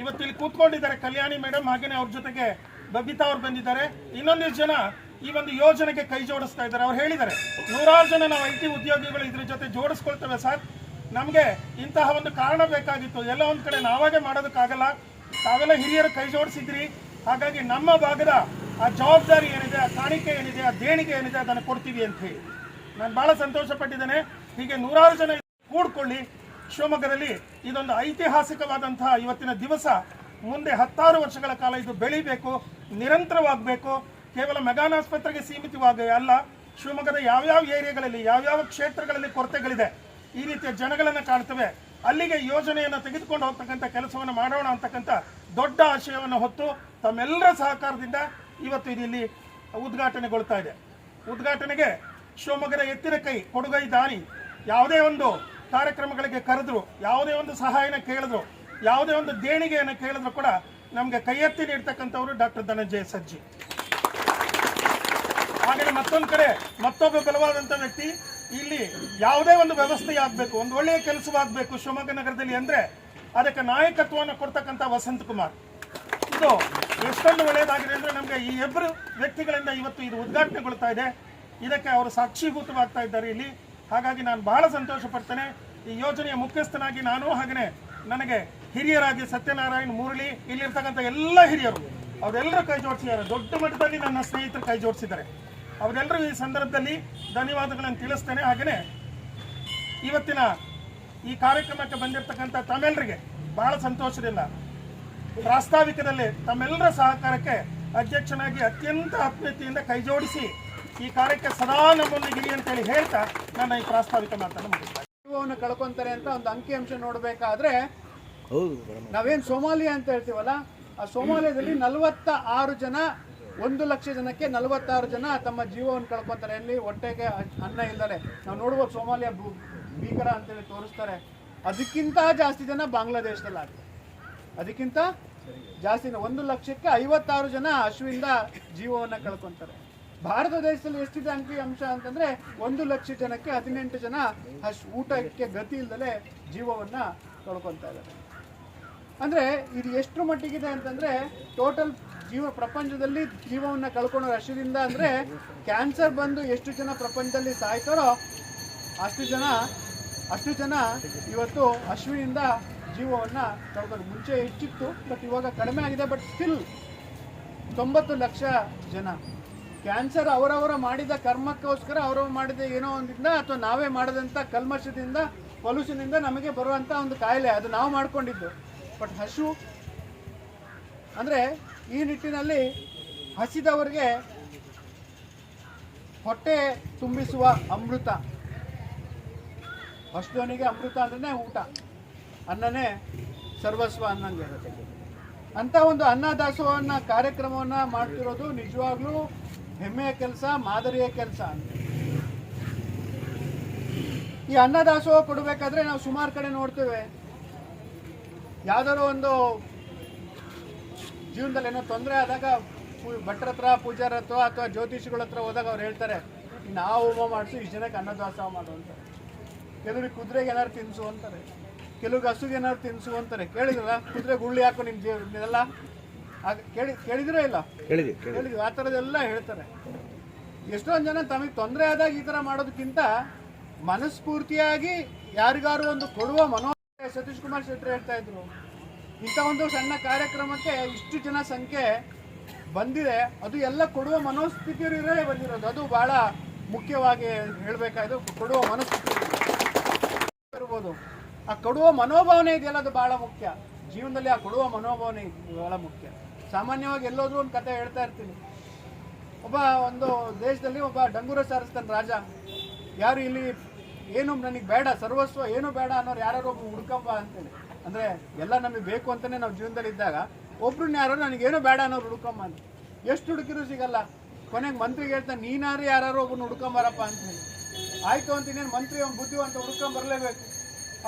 ಇವತ್ತು ಇಲ್ಲಿ ಕೂತ್ಕೊಂಡಿದ್ದಾರೆ ಕಲ್ಯಾಣಿ ಮೇಡಮ್, ಹಾಗೇನೆ ಅವ್ರ ಜೊತೆಗೆ ಬಬಿತಾ ಅವ್ರು ಬಂದಿದ್ದಾರೆ. ಇನ್ನೊಂದಿಷ್ಟು ಜನ ಈ ಒಂದು ಯೋಜನೆಗೆ ಕೈ ಜೋಡಿಸ್ತಾ ಇದ್ದಾರೆ. ಅವ್ರು ಹೇಳಿದ್ದಾರೆ, ನೂರಾರು ಜನ ನಾವು ಐ ಟಿ ಉದ್ಯೋಗಿಗಳು ಇದ್ರ ಜೊತೆ ಜೋಡಿಸ್ಕೊಳ್ತೇವೆ ಸರ್. ನಮಗೆ ಇಂತಹ ಒಂದು ಕಾರಣ ಬೇಕಾಗಿತ್ತು. ಎಲ್ಲ ಒಂದು ಕಡೆ ನಾವಾಗೆ ಮಾಡೋದಕ್ಕಾಗಲ್ಲ. ತಾವೆಲ್ಲ ಹಿರಿಯರು ಕೈ ಜೋಡಿಸಿದ್ರಿ. ಹಾಗಾಗಿ ನಮ್ಮ ಭಾಗದ ಆ ಜವಾಬ್ದಾರಿ ಏನಿದೆ, ಆ ಕಾಣಿಕೆ ಏನಿದೆ, ಆ ದೇಣಿಗೆ ಏನಿದೆ, ಅದನ್ನು ಕೊಡ್ತೀವಿ ಅಂತ ಹೇಳಿ. ನಾನು ಭಾಳ ಸಂತೋಷ ಪಟ್ಟಿದ್ದೇನೆ ಹೀಗೆ ನೂರಾರು ಜನ ಕೂಡ್ಕೊಳ್ಳಿ. ಶಿವಮೊಗ್ಗದಲ್ಲಿ ಇದೊಂದು ಐತಿಹಾಸಿಕವಾದಂತಹ ಇವತ್ತಿನ ದಿವಸ. ಮುಂದೆ ಹತ್ತಾರು ವರ್ಷಗಳ ಕಾಲ ಇದು ಬೆಳಿಬೇಕು, ನಿರಂತರವಾಗಬೇಕು. ಕೇವಲ ಮೆಗಾನ್ ಆಸ್ಪತ್ರೆಗೆ ಸೀಮಿತವಾಗಿ ಅಲ್ಲ, ಶಿವಮೊಗ್ಗದ ಯಾವ್ಯಾವ ಏರಿಯಾಗಳಲ್ಲಿ, ಯಾವ್ಯಾವ ಕ್ಷೇತ್ರಗಳಲ್ಲಿ ಕೊರತೆಗಳಿದೆ, ಈ ರೀತಿಯ ಜನಗಳನ್ನು ಕಾಣ್ತವೆ. ಅಲ್ಲಿಗೆ ಯೋಜನೆಯನ್ನು ತೆಗೆದುಕೊಂಡು ಹೋಗ್ತಕ್ಕಂಥ ಕೆಲಸವನ್ನು ಮಾಡೋಣ ಅಂತಕ್ಕಂಥ ದೊಡ್ಡ ಆಶಯವನ್ನು ಹೊತ್ತು ತಮ್ಮೆಲ್ಲರ ಸಹಕಾರದಿಂದ ಇವತ್ತು ಇದಿಲ್ಲಿ ಉದ್ಘಾಟನೆಗೊಳ್ತಾ ಇದೆ. ಉದ್ಘಾಟನೆಗೆ ಶಿವಮೊಗ್ಗದ ಎತ್ತಿನ ಕೈ, ಕೊಡುಗೈ ದಾನಿ ಯಾವುದೇ ಒಂದು ಕಾರ್ಯಕ್ರಮಗಳಿಗೆ ಕರೆದ್ರು, ಯಾವುದೇ ಒಂದು ಸಹಾಯನ ಕೇಳಿದ್ರು, ಯಾವುದೇ ಒಂದು ದೇಣಿಗೆಯನ್ನು ಕೇಳಿದ್ರು ಕೂಡ ನಮಗೆ ಕೈ ಎತ್ತಿ ನೀಡ್ತಕ್ಕಂಥವ್ರು ಡಾಕ್ಟರ್ ಧನಂಜಯ ಸಜ್ಜಿ. ಹಾಗೆ ಮತ್ತೊಂದು ಕಡೆ, ಮತ್ತೊಬ್ಬ ಬಲವಾದಂಥ ವ್ಯಕ್ತಿ, ಇಲ್ಲಿ ಯಾವುದೇ ಒಂದು ವ್ಯವಸ್ಥೆ ಆಗಬೇಕು, ಒಂದು ಒಳ್ಳೆಯ ಕೆಲಸವಾಗಬೇಕು ಶಿವಮೊಗ್ಗ ನಗರದಲ್ಲಿ ಅಂದ್ರೆ ಅದಕ್ಕೆ ನಾಯಕತ್ವವನ್ನು ಕೊಡ್ತಕ್ಕಂಥ ವಸಂತ್ ಕುಮಾರ್. ಇದು ಎಷ್ಟೊಂದು ಒಳ್ಳೆಯದಾಗಿದೆ ಅಂದ್ರೆ ನಮಗೆ ಈ ಇಬ್ಬರು ವ್ಯಕ್ತಿಗಳಿಂದ ಇವತ್ತು ಇದು ಉದ್ಘಾಟನೆಗೊಳ್ತಾ ಇದೆ. ಇದಕ್ಕೆ ಅವರು ಸಾಕ್ಷೀಭೂತವಾಗ್ತಾ ಇದ್ದಾರೆ ಇಲ್ಲಿ. ಹಾಗಾಗಿ ನಾನು ಬಹಳ ಸಂತೋಷ ಪಡ್ತೇನೆ ಈ ಯೋಜನೆಯ ಮುಖ್ಯಸ್ಥನಾಗಿ ನಾನು ಹಾಗೆಯೇ ನನಗೆ ಹಿರಿಯರಾಗಿ ಸತ್ಯನಾರಾಯಣ ಮುರಳಿ, ಇಲ್ಲಿರ್ತಕ್ಕಂಥ ಎಲ್ಲ ಹಿರಿಯರು, ಅವರೆಲ್ಲರೂ ಕೈ ಜೋಡಿಸಿದ್ದಾರೆ ದೊಡ್ಡ ಮಟ್ಟದಲ್ಲಿ ನನ್ನ ಸ್ನೇಹಿತರು ಕೈ ಜೋಡಿಸಿದ್ದಾರೆ. ಅವರೆಲ್ಲರೂ ಈ ಸಂದರ್ಭದಲ್ಲಿ ಧನ್ಯವಾದಗಳನ್ನು ತಿಳಿಸ್ತೇನೆ. ಹಾಗೆಯೇ ಇವತ್ತಿನ ಈ ಕಾರ್ಯಕ್ರಮಕ್ಕೆ ಬಂದಿರತಕ್ಕಂಥ ತಮ್ಮೆಲ್ಲರಿಗೆ ಬಹಳ ಸಂತೋಷದಿಂದ ಪ್ರಾಸ್ತಾವಿಕದಲ್ಲಿ ತಮ್ಮೆಲ್ಲರ ಸಹಕಾರಕ್ಕೆ ಅಧ್ಯಕ್ಷನಾಗಿ ಅತ್ಯಂತ ಆತ್ಮೀಯತೆಯಿಂದ ಕೈ ಜೋಡಿಸಿ ಈ ಕಾರ್ಯಕ್ಕೆ ಸದಾ ನಮ್ಮೊಂದಿಗೆ ಇರಿ ಅಂತೇಳಿ ಹೇಳ್ತಾ ನಾನು ಈ ಪ್ರಾಸ್ತಾವಿಕ ಮಾತನ್ನು ಮುಗಿಸ್ತಾರೆ ಜೀವವನ್ನು ಕಳ್ಕೊಂತಾರೆ ಅಂತ ಒಂದು ಅಂಕಿಅಂಶ ನೋಡಬೇಕಾದ್ರೆ ನಾವೇನು ಸೋಮಾಲಿಯಾ ಅಂತ ಹೇಳ್ತೀವಲ್ಲ ಆ ಸೋಮಾಲಿಯಾದಲ್ಲಿ ನಲವತ್ತ ಆರು ಜನ ಒಂದು ಲಕ್ಷ ಜನಕ್ಕೆ ನಲವತ್ತಾರು ಜನ ತಮ್ಮ ಜೀವವನ್ನು ಕಳ್ಕೊತಾರೆ. ಎಲ್ಲಿ? ಹೊಟ್ಟೆಗೆ ಅನ್ನ ಇಲ್ಲದೆ ನಾವು ನೋಡ್ಬೋದು ಸೋಮಾಲಿಯಾ ಭೂ- ಭೀಕರ ಅಂತೇಳಿ ತೋರಿಸ್ತಾರೆ. ಅದಕ್ಕಿಂತ ಜಾಸ್ತಿ ಜನ ಬಾಂಗ್ಲಾದೇಶದಲ್ಲಿ ಆಗ್ತಾರೆ. ಅದಕ್ಕಿಂತ ಜಾಸ್ತಿ. ಒಂದು ಲಕ್ಷಕ್ಕೆ ಐವತ್ತಾರು ಜನ ಹಸುವಿಂದ ಜೀವವನ್ನು ಕಳ್ಕೊಂತಾರೆ. ಭಾರತ ದೇಶದಲ್ಲಿ ಎಷ್ಟಿದೆ ಅಂಕಿ ಅಂಶ ಅಂತಂದ್ರೆ ಒಂದು ಲಕ್ಷ ಜನಕ್ಕೆ ಹದಿನೆಂಟು ಜನ ಅಷ್ಟು ಊಟಕ್ಕೆ ಗತಿ ಇಲ್ಲದೆ ಜೀವವನ್ನ ಕಳ್ಕೊತಾ ಇದ್ದಾರೆ. ಅಂದ್ರೆ ಇದು ಎಷ್ಟು ಮಟ್ಟಿಗಿದೆ ಅಂತಂದ್ರೆ ಟೋಟಲ್ ಜೀವ ಪ್ರಪಂಚದಲ್ಲಿ ಜೀವವನ್ನು ಕಳ್ಕೊಳ್ಳೋ ಹಸಿವಿಂದ ಅಂದ್ರೆ ಕ್ಯಾನ್ಸರ್ ಬಂದು ಎಷ್ಟು ಜನ ಪ್ರಪಂಚದಲ್ಲಿ ಸಾಯ್ತಾರೋ ಅಷ್ಟು ಜನ ಅಷ್ಟು ಜನ ಇವತ್ತು ಅಶ್ವಿನಿಂದ ಜೀವವನ್ನು ಕಳ್ಕೊಂಡು ಮುಂಚೆ ಹೆಚ್ಚಿತ್ತು ಬಟ್ ಇವಾಗ ಕಡಿಮೆ ಆಗಿದೆ ಬಟ್ ಸ್ಟಿಲ್ ತೊಂಬತ್ತು ಲಕ್ಷ ಜನ. ಕ್ಯಾನ್ಸರ್ ಅವರವರ ಮಾಡಿದ ಕರ್ಮಕ್ಕೋಸ್ಕರ ಅವರವರು ಮಾಡಿದ ಏನೋ ಒಂದಿಂದ ಅಥವಾ ನಾವೇ ಮಾಡಿದಂಥ ಕಲ್ಮಶದಿಂದ ಪೊಲ್ಯೂಷನಿಂದ ನಮಗೆ ಬರುವಂಥ ಒಂದು ಕಾಯಿಲೆ. ಅದು ನಾವು ಮಾಡಿಕೊಂಡಿದ್ದು. ಬಟ್ ಹಸು, ಅಂದರೆ ಈ ನಿಟ್ಟಿನಲ್ಲಿ ಹಸಿದವರಿಗೆ ಹೊಟ್ಟೆ ತುಂಬಿಸುವ ಅಮೃತ. ಹಸಿದವನಿಗೆ ಅಮೃತ ಅಂದ್ರೆ ಊಟ. ಅನ್ನನೇ ಸರ್ವಸ್ವ ಅನ್ನಂಗೆ ಅಂತ ಒಂದು ಅನ್ನದಾಸೋಹನ ಕಾರ್ಯಕ್ರಮವನ್ನ ಮಾಡ್ತಿರೋದು ನಿಜವಾಗ್ಲೂ ಹೆಮ್ಮೆಯ ಕೆಲಸ, ಮಾದರಿಯ ಕೆಲಸ ಅಂತ. ಈ ಅನ್ನದಾಸೋಹ ಕೊಡಬೇಕಾದ್ರೆ ನಾವು ಸುಮಾರು ಕಡೆ ನೋಡ್ತೇವೆ. ಯಾವ್ದಾದ್ರು ಒಂದು ಜೀವನದಲ್ಲಿ ಏನೋ ತೊಂದರೆ ಆದಾಗ ಭಟ್ರ ಹತ್ರ, ಪೂಜಾರ ಹತ್ರ ಅಥವಾ ಜ್ಯೋತಿಷಿಗಳ ಹತ್ರ ಹೋದಾಗ ಅವ್ರು ಹೇಳ್ತಾರೆ, ನಾವು ಹೋಮ ಮಾಡಿಸು ಇಷ್ಟು ಜನಕ್ಕೆ ಅನ್ನದಾಸೋಹ ಮಾಡು ಅಂತಾರೆ. ಕೆಲವ್ರಿಗೆ ಕುದುರೆಗೆ ಏನಾದ್ರು ತಿನ್ಸು ಅಂತಾರೆ. ಕೆಲವ್ರಿಗೆ ಹಸುಗೆ ಏನಾದ್ರು ತಿನ್ಸು ಅಂತಾರೆ. ಕೇಳಿದ್ರಲ್ಲ ಕುದುರೆ ಗುಳ್ಳಿ ಹಾಕು ನಿಮ್ಮ ಜೀವ, ಇದೆಲ್ಲ ಕೇಳಿ ಕೇಳಿದಿರೋ ಇಲ್ಲ? ಕೇಳಿದ್ವಿ ಆ ಥರದ್ದೆಲ್ಲ ಹೇಳ್ತಾರೆ. ಎಷ್ಟೊಂದು ಜನ ತಮಗೆ ತೊಂದರೆ ಆದಾಗ ಈ ಥರ ಮಾಡೋದಕ್ಕಿಂತ ಮನಸ್ಫೂರ್ತಿಯಾಗಿ ಯಾರಿಗಾರು ಒಂದು ಕೊಡುವ ಮನೋ ಸತೀಶ್ ಕುಮಾರ್ ಶೆಟ್ಟಿ ಹೇಳ್ತಾ ಇದ್ರು. ಇಂಥ ಒಂದು ಸಣ್ಣ ಕಾರ್ಯಕ್ರಮಕ್ಕೆ ಇಷ್ಟು ಜನ ಸಂಖ್ಯೆ ಬಂದಿದೆ. ಅದು ಎಲ್ಲ ಕೊಡುವ ಮನೋಸ್ಥಿತಿಯರೇ ಬಂದಿರೋದು. ಅದು ಬಹಳ ಮುಖ್ಯವಾಗಿ ಹೇಳಬೇಕಾಯ್ತು. ಕೊಡುವ ಮನಸ್ಥಿತಿ ಇರ್ಬೋದು. ಆ ಕೊಡುವ ಮನೋಭಾವನೆ ಇದೆಯಲ್ಲ ಅದು ಬಹಳ ಮುಖ್ಯ. ಜೀವನದಲ್ಲಿ ಆ ಕೊಡುವ ಮನೋಭಾವನೆ ಇದು ಬಹಳ ಮುಖ್ಯ. ಸಾಮಾನ್ಯವಾಗಿ ಎಲ್ಲೋದ್ರೂ ಒಂದು ಕತೆ ಹೇಳ್ತಾ ಇರ್ತೀನಿ. ಒಬ್ಬ ಒಂದು ದೇಶದಲ್ಲಿ ಒಬ್ಬ ಡಂಗೂರ ಸಾರಿಸ್ತಾನೆ ರಾಜ. ಯಾರು ಇಲ್ಲಿ ಏನು ನನಗೆ ಬೇಡ, ಸರ್ವಸ್ವ ಏನು ಬೇಡ ಅನ್ನೋರು ಯಾರು ಒಬ್ಬ ಹುಡ್ಕಂಬ ಅಂತೇಳಿ. ಅಂದರೆ ಎಲ್ಲ ನಮಗೆ ಬೇಕು ಅಂತಲೇ ನಾವು ಜೀವನದಲ್ಲಿ ಇದ್ದಾಗ ಒಬ್ರನ್ನ ಯಾರು ನನಗೇನು ಬೇಡ ಅನ್ನೋರು ಹುಡ್ಕಂಬ ಅಂತ. ಎಷ್ಟು ಹುಡುಕಿದ್ರು ಸಿಗಲ್ಲ. ಕೊನೆಗೆ ಮಂತ್ರಿಗೆ ಹೇಳ್ತಾನೆ ನೀನಾರು ಯಾರು ಒಬ್ಬನ ಹುಡ್ಕೊಂಬರಪ್ಪ ಅಂತ ಹೇಳಿ ಆಯ್ತು ಅಂತ ಇನ್ನೇನು ಮಂತ್ರಿ ಅವ್ನು ಬುದ್ಧಿವಂತ ಹುಡ್ಕೊಂಬರಲೇಬೇಕು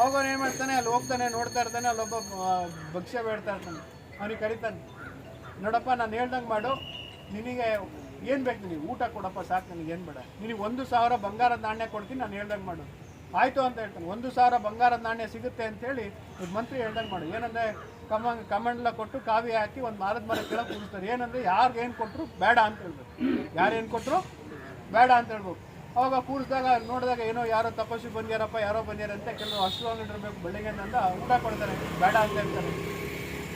ಅವಾಗ ಏನು ಮಾಡ್ತಾನೆ, ಅಲ್ಲಿ ಹೋಗ್ತಾನೆ, ನೋಡ್ತಾ ಇರ್ತಾನೆ, ಅಲ್ಲೊಬ್ಬ ಭಕ್ಷ್ಯ ಬೇಡ್ತಾ ಇರ್ತಾನೆ. ಅವನಿಗೆ ಕರಿತಾನೆ. ನೋಡಪ್ಪ, ನಾನು ಹೇಳ್ದಂಗೆ ಮಾಡು. ನಿನಗೆ ಏನು ಬೇಕು ನಿನಗೆ? ಊಟ ಕೊಡಪ್ಪ, ಸಾಕು, ನನಗೆ ಏನು ಬೇಡ. ನಿನಗೆ ಒಂದು ಸಾವಿರ ಬಂಗಾರದ ನಾಣ್ಯ ಕೊಡ್ತೀನಿ, ನಾನು ಹೇಳ್ದಂಗೆ ಮಾಡು. ಆಯಿತು ಅಂತ ಹೇಳ್ತಾನೆ. ಒಂದು ಸಾವಿರ ಬಂಗಾರದ ನಾಣ್ಯ ಸಿಗುತ್ತೆ ಅಂತೇಳಿ ಮಂತ್ರಿ ಹೇಳ್ದಂಗೆ ಮಾಡು. ಏನಂದರೆ ಕಮ, ಕಮಂಡಲ ಕೊಟ್ಟು ಕಾವಿ ಹಾಕಿ ಒಂದು ಮಾರದ ಮರ ಕೆಳಗೆ ಕೂಡಿಸ್ತಾರೆ ಏನಂದರೆ ಯಾರಿಗೆ ಏನು ಕೊಟ್ಟರು ಬೇಡ ಅಂತ ಹೇಳ್ಬೇಕು. ಯಾರೇನು ಕೊಟ್ಟರು ಬೇಡ ಅಂತ ಹೇಳ್ಬೇಕು. ಅವಾಗ ಕೂರಿಸಿದಾಗ ನೋಡಿದಾಗ ಏನೋ ಯಾರೋ ತಪಸ್ವಿ ಬಂದ್ಯಾರಪ್ಪ, ಯಾರೋ ಬಂದ್ಯಾರಂತೆ ಕೆಲವು ಇರಬೇಕು ಬೆಳಗ್ಗೆ ಅಂದ ಊಟ ಕೊಡ್ತಾರೆ, ಬೇಡ ಅಂತ ಹೇಳ್ತಾರೆ.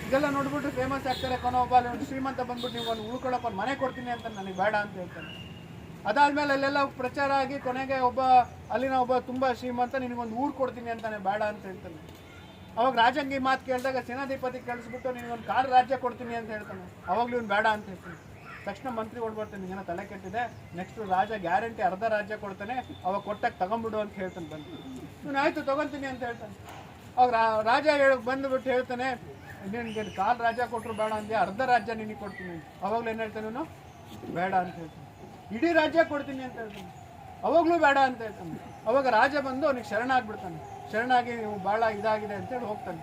ಇದೆಲ್ಲ ನೋಡ್ಬಿಟ್ಟು ಫೇಮಸ್ ಆಗ್ತಾರೆ ಕೊನೋ ಒಬ್ಬ ಒಂದು ಶ್ರೀಮಂತ ಬಂದ್ಬಿಟ್ಟು ನೀವು ಒಂದು ಉಳ್ಕೊಳಪ್ಪ ಒಂದು ಮನೆ ಕೊಡ್ತೀನಿ ಅಂತ ನನಗೆ ಬೇಡ ಅಂತ ಹೇಳ್ತಾನೆ ಅದಾದ್ಮೇಲೆ ಅಲ್ಲೆಲ್ಲ ಪ್ರಚಾರ ಆಗಿ ಕೊನೆಗೆ ಒಬ್ಬ, ಅಲ್ಲಿನ ಒಬ್ಬ ತುಂಬ ಶ್ರೀಮಂತ ನಿನಗೊಂದು ಊರು ಕೊಡ್ತೀನಿ ಅಂತಾನೆ ಬೇಡ ಅಂತ ಹೇಳ್ತಾನೆ. ಅವಾಗ ರಾಜಂಗಿ ಮಾತು ಕೇಳಿದಾಗ ಸೇನಾಧಿಪತಿ ಕಳಿಸ್ಬಿಟ್ಟು ನಿನಗೊಂದು ಕಾಡು ರಾಜ್ಯ ಕೊಡ್ತೀನಿ ಅಂತ ಹೇಳ್ತಾನೆ. ಅವಾಗಲೂ ಇವ್ನು ಬೇಡ ಅಂತ ಹೇಳ್ತಾನೆ. ತಕ್ಷಣ ಮಂತ್ರಿ ಓಡ್ಬರ್ತಾನೆ ನಿನ್ನ ತಲೆ ಕೆಟ್ಟಿದೆ ನೆಕ್ಸ್ಟ್ ರಾಜ ಗ್ಯಾರಂಟಿ ಅರ್ಧ ರಾಜ್ಯ ಕೊಡ್ತಾನೆ, ಅವಾಗ ಕೊಟ್ಟಾಗ ತಗೊಂಬಿಡು ಅಂತ ಹೇಳ್ತಾನೆ ಬಂದು. ಇವನು ಆಯ್ತು, ತಗೊಂತೀನಿ ಅಂತ ಹೇಳ್ತಾನೆ. ಅವಾಗ ರಾಜ ಹೇಳ ಬಂದುಬಿಟ್ಟು ಹೇಳ್ತಾನೆ ನಿನಗೆ ಕಾಲು ರಾಜ್ಯ ಕೊಟ್ಟರು ಬೇಡ ಅಂದೆ ಅರ್ಧ ರಾಜ್ಯ ನಿನಗೆ ಕೊಡ್ತೀನಿ ಅವಾಗಲೂ ಏನು ಹೇಳ್ತಾನೆ ನಾನು ಬೇಡ ಅಂತ ಹೇಳ್ತಾನೆ. ಇಡೀ ರಾಜ್ಯ ಕೊಡ್ತೀನಿ ಅಂತ ಹೇಳ್ತಾನೆ. ಅವಾಗಲೂ ಬೇಡ ಅಂತ ಹೇಳ್ತಾನೆ. ಅವಾಗ ರಾಜ ಬಂದು ಅವನಿಗೆ ಶರಣಾಗ್ಬಿಡ್ತಾನೆ ಶರಣಾಗಿ ನೀವು ಭಾಳ ಇದಾಗಿದೆ ಅಂತೇಳಿ ಹೋಗ್ತಾನೆ.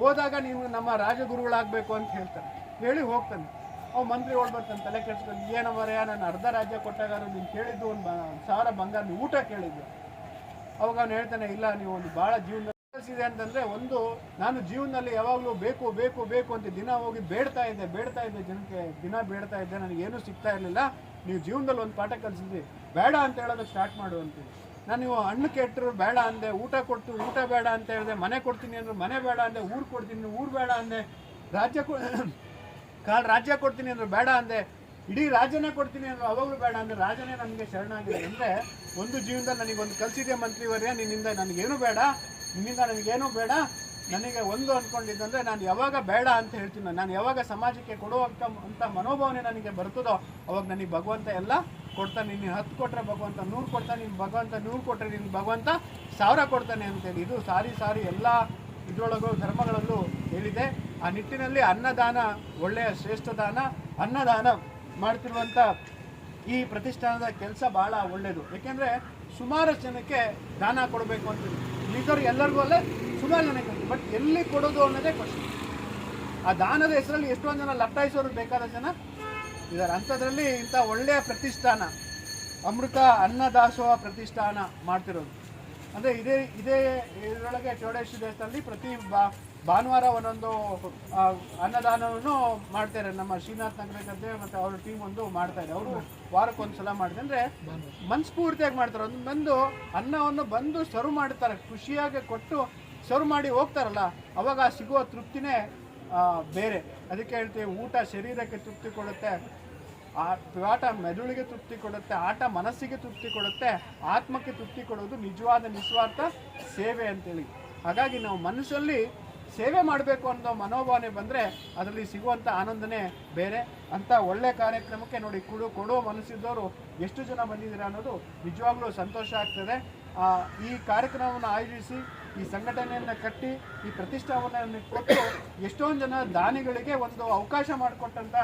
ಹೋದಾಗ ನೀವು ನಮ್ಮ ರಾಜಗುರುಗಳಾಗಬೇಕು ಅಂತ ಹೇಳ್ತಾನೆ. ಹೇಳಿ ಹೋಗ್ತಾನೆ. ಅವ್ನು ಮಂತ್ರಿ ಓಡ್ಬರ್ತಾನೆ ತಲೆ ಕೆಡ್ಸ್ಕೊಂಡು, ಏನೋ ಮರೆಯ ನಾನು ಅರ್ಧ ರಾಜ್ಯ ಕೊಟ್ಟಾಗಾರು ನೀನು ಕೇಳಿದ್ದು ಒಂದು ಸಾವಿರ ಬಂಗಾರ ನೀವು ಊಟ ಕೇಳಿದ್ದು. ಅವಾಗ ಅವ್ನು ಹೇಳ್ತಾನೆ, ಇಲ್ಲ, ನೀವು ಒಂದು ಭಾಳ ಜೀವನದಲ್ಲಿ ಇದೆ ಅಂತಂದ್ರೆ ಒಂದು, ನಾನು ಜೀವನದಲ್ಲಿ ಯಾವಾಗಲೂ ಬೇಕು ಬೇಕು ಬೇಕು ಅಂತ ದಿನ ಹೋಗಿ ಬೇಡ್ತಾ ಇದ್ದೆ ಬೇಡ್ತಾ ಇದ್ದೆ ಜನಕ್ಕೆ, ದಿನ ಬೇಡ್ತಾ ಇದ್ದೆ, ನನಗೆ ಏನೂ ಸಿಗ್ತಾ ಇರಲಿಲ್ಲ. ನೀವು ಜೀವನದಲ್ಲಿ ಒಂದು ಪಾಠ ಕಲಿಸಿದ್ವಿ ಬೇಡ ಅಂತ ಹೇಳೋದಕ್ಕೆ ಸ್ಟಾರ್ಟ್ ಮಾಡು ಅಂತೀವಿ. ನಾನು ನೀವು ಹಣ್ಣು ಕೆಟ್ಟರು ಬೇಡ ಅಂದೆ, ಊಟ ಕೊಡ್ತು ಊಟ ಬೇಡ ಅಂತ ಹೇಳಿದೆ ಮನೆ ಕೊಡ್ತೀನಿ ಅಂದ್ರೆ, ಮನೆ ಬೇಡ ಅಂದೆ, ಊರು ಕೊಡ್ತೀನಿ ಊರು ಬೇಡ ಅಂದೆ, ರಾಜ್ಯ ಕೊ, ಕಾಲ್ ರಾಜ್ಯ ಕೊಡ್ತೀನಿ ಅಂದ್ರೆ, ಬೇಡ ಅಂದೆ, ಇಡೀ ರಾಜ್ಯನೇ ಕೊಡ್ತೀನಿ ಅಂದ್ರೆ, ಅವಾಗಲೂ ಬೇಡ ಅಂದ್ರೆ ರಾಜನೇ ನನಗೆ ಶರಣಾಗಿದೆ. ಅಂದರೆ ಒಂದು ಜೀವನದಲ್ಲಿ ನನಗೊಂದು ಕಲಿಸಿದೆ ಮಂತ್ರಿವರೇ ನಿನ್ನಿಂದ ನನಗೇನು ಬೇಡ. ನಿನ್ನಿಂದ ನನಗೇನು ಬೇಡ. ನನಗೆ ಒಂದು ಅಂದ್ಕೊಂಡಿದ್ದಂದ್ರೆ ನಾನು ಯಾವಾಗ ಬೇಡ ಅಂತ ಹೇಳ್ತೀನಿ. ನಾನು ಯಾವಾಗ ಸಮಾಜಕ್ಕೆ ಕೊಡುವಂಥ ಅಂತ ಮನೋಭಾವನೆ ನನಗೆ ಬರ್ತದೋ ಅವಾಗ ನನಗೆ ಭಗವಂತ ಎಲ್ಲ ಕೊಡ್ತಾನೆ. ನೀನು ಹತ್ತು ಕೊಟ್ಟರೆ ಭಗವಂತ, ನೂರು ಕೊಡ್ತಾನೆ. ನೀನು ಭಗವಂತ ನೂರು ಕೊಟ್ಟರೆ ನಿನ್ನ ಭಗವಂತ ಸಾವಿರ ಕೊಡ್ತಾನೆ ಅಂತೇಳಿ. ಇದು ಸಾರಿ ಸಾರಿ ಎಲ್ಲ ಇದರೊಳಗೂ ಧರ್ಮಗಳಲ್ಲೂ ಹೇಳಿದೆ. ಆ ನಿಟ್ಟಿನಲ್ಲಿ ಅನ್ನದಾನ, ಒಳ್ಳೆಯ ಶ್ರೇಷ್ಠ ದಾನ, ಅನ್ನದಾನ ಮಾಡ್ತಿರುವಂಥ ಈ ಪ್ರತಿಷ್ಠಾನದ ಕೆಲಸ ಬಹಳ ಒಳ್ಳೆಯದು ಯಾಕೆಂದರೆ ಸುಮಾರು ಜನಕ್ಕೆ ದಾನ ಕೊಡಬೇಕು ಅಂತ. ಮಿಕ್ಕವ್ರಿಗೆ ಎಲ್ಲರಿಗೂ ಅಲ್ಲೇ ಸುಮಾರು ಜನಕ್ಕೆ ಬಟ್ ಎಲ್ಲಿ ಕೊಡೋದು ಅನ್ನೋದೇ ಕ್ವಶನ್ ಆ ದಾನದ ಹೆಸರಲ್ಲಿ ಎಷ್ಟೊಂದು ಜನ ಲಟ್ಟಾಯಿಸೋರು ಬೇಕಾದ ಜನ ಇದ್ದಾರೆ. ಅಂಥದ್ರಲ್ಲಿ ಇಂಥ ಒಳ್ಳೆಯ ಪ್ರತಿಷ್ಠಾನ, ಅಮೃತ ಅನ್ನದಾಸೋಹ ಪ್ರತಿಷ್ಠಾನ ಮಾಡ್ತಿರೋದು. ಅಂದರೆ ಇದೇ ಇದೇ ಇದರೊಳಗೆ ಚೌಡೇಶ್ವರಿ ದೇವಸ್ಥಾನದಲ್ಲಿ ಪ್ರತಿ ಬಾ, ಭಾನುವಾರ ಒಂದೊಂದು ಅನ್ನದಾನವನ್ನು ಮಾಡ್ತಾರೆ ನಮ್ಮ ಶ್ರೀನಾಥ್ ನಗರ ಮತ್ತು ಅವ್ರ ಟೀಮ್ ಒಂದು ಮಾಡ್ತಾರೆ ಅವರು ವಾರಕ್ಕೊಂದು ಸಲ ಮಾಡಿದೆ. ಅಂದರೆ ಮನಸ್ಫೂರ್ತಿಯಾಗಿ ಮಾಡ್ತಾರೆ. ಒಂದು ಬಂದು ಅನ್ನವನ್ನು ಬಂದು ಸರ್ವ್ ಮಾಡ್ತಾರೆ ಖುಷಿಯಾಗಿ ಕೊಟ್ಟು ಸರ್ವ್ ಮಾಡಿ ಹೋಗ್ತಾರಲ್ಲ, ಅವಾಗ ಸಿಗುವ ತೃಪ್ತಿನೇ ಬೇರೆ. ಅದಕ್ಕೆ ಹೇಳ್ತೀವಿ, ಊಟ ಶರೀರಕ್ಕೆ ತೃಪ್ತಿ ಕೊಡುತ್ತೆ, ಆ, ಆಟ ಮೆದುಳಿಗೆ ತೃಪ್ತಿ ಕೊಡುತ್ತೆ, ಆಟ ಮನಸ್ಸಿಗೆ ತೃಪ್ತಿ ಕೊಡುತ್ತೆ, ಆತ್ಮಕ್ಕೆ ತೃಪ್ತಿ ಕೊಡೋದು ನಿಜವಾದ ನಿಸ್ವಾರ್ಥ ಸೇವೆ ಅಂತೇಳಿ. ಹಾಗಾಗಿ ನಾವು ಮನಸ್ಸಲ್ಲಿ ಸೇವೆ ಮಾಡಬೇಕು ಅನ್ನೋ ಮನೋಭಾವನೆ ಬಂದರೆ ಅದರಲ್ಲಿ ಸಿಗುವಂಥ ಆನಂದನೇ ಬೇರೆ. ಅಂತ ಒಳ್ಳೆ ಕಾರ್ಯಕ್ರಮಕ್ಕೆ ನೋಡಿ ಕೊಡು, ಕೊಡೋ ಮನಸ್ಸಿದ್ದವರು ಎಷ್ಟು ಜನ ಬಂದಿದ್ದೀರಾ ಅನ್ನೋದು ನಿಜವಾಗ್ಲೂ ಸಂತೋಷ ಆಗ್ತದೆ. ಈ ಕಾರ್ಯಕ್ರಮವನ್ನು ಆಯೋಜಿಸಿ ಈ ಸಂಘಟನೆಯನ್ನು ಕಟ್ಟಿ, ಈ ಪ್ರತಿಷ್ಠಾಪನೆಯನ್ನು ಕೊಟ್ಟು ಎಷ್ಟೊಂದು ಜನ ದಾನಿಗಳಿಗೆ ಒಂದು ಅವಕಾಶ ಮಾಡಿಕೊಟ್ಟಂತ